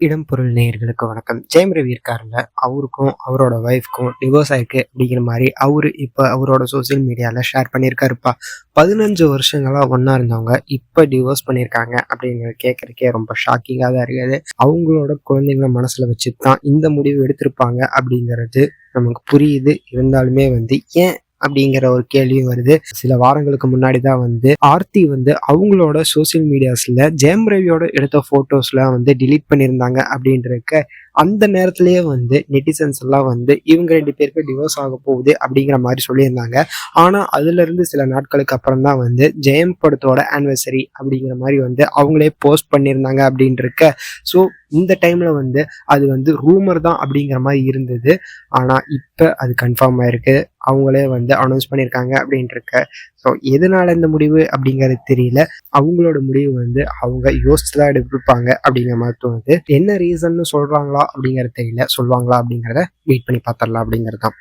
இடம் பொருள் நேயர்களுக்கு வணக்கம். ஜெயம் ரவி இருக்காருல்ல அவருக்கும் அவரோட ஒய்ஃப்க்கும் டிவோர்ஸ் ஆயிருக்கு அப்படிங்கிற மாதிரி அவரு இப்போ அவரோட சோஷியல் மீடியாவில் ஷேர் பண்ணியிருக்காருப்பா. பதினஞ்சு வருஷங்களா ஒன்றா இருந்தவங்க இப்போ டிவோர்ஸ் பண்ணியிருக்காங்க அப்படிங்கிற கேட்குறக்கே ரொம்ப ஷாக்கிங்காக தான் இருக்குது. அவங்களோட குழந்தைங்கள மனசில் வச்சு தான் இந்த முடிவு எடுத்திருப்பாங்க அப்படிங்கிறது நமக்கு புரியுது. இருந்தாலுமே வந்து ஏன் அப்படிங்கிற ஒரு கேள்வியும் வருது. சில வாரங்களுக்கு முன்னாடி தான் வந்து ஆர்த்தி வந்து அவங்களோட சோசியல் மீடியாஸ்ல ஜெயம் ரவியோட எடுத்த போட்டோஸ்லாம் வந்து டிலீட் பண்ணியிருந்தாங்க அப்படின்றக்க அந்த நேரத்திலேயே வந்து நெட்டிசன்ஸ் எல்லாம் வந்து இவங்க ரெண்டு பேருக்கு டிவோர்ஸ் ஆக போகுது அப்படிங்கிற மாதிரி சொல்லியிருந்தாங்க. ஆனால் அதுல இருந்து சில நாட்களுக்கு அப்புறம் தான் வந்து ஜெயம் படத்தோட ஆனிவர்சரி அப்படிங்கிற மாதிரி வந்து அவங்களே போஸ்ட் பண்ணியிருந்தாங்க அப்படின்றக்க ஸோ இந்த டைம்ல வந்து அது வந்து ரூமர் தான் அப்படிங்கிற மாதிரி இருந்தது. ஆனால் இப்போ அது கன்ஃபார்ம் ஆயிருக்கு. அவங்களே வந்து அனௌன்ஸ் பண்ணியிருக்காங்க அப்படின்ட்டு ஸோ எதனால இந்த முடிவு அப்படிங்கிறது தெரியல. அவங்களோட முடிவு வந்து அவங்க யோசிச்சு தான் எடுப்பாங்க அப்படிங்கிற மாதிரி தோணுது. என்ன ரீசன்னு சொல்கிறாங்களா அப்படிங்கிறது தெரியல. சொல்லுவாங்களா அப்படிங்கிறத வெயிட் பண்ணி பார்த்துடலாம் அப்படிங்கிறது தான்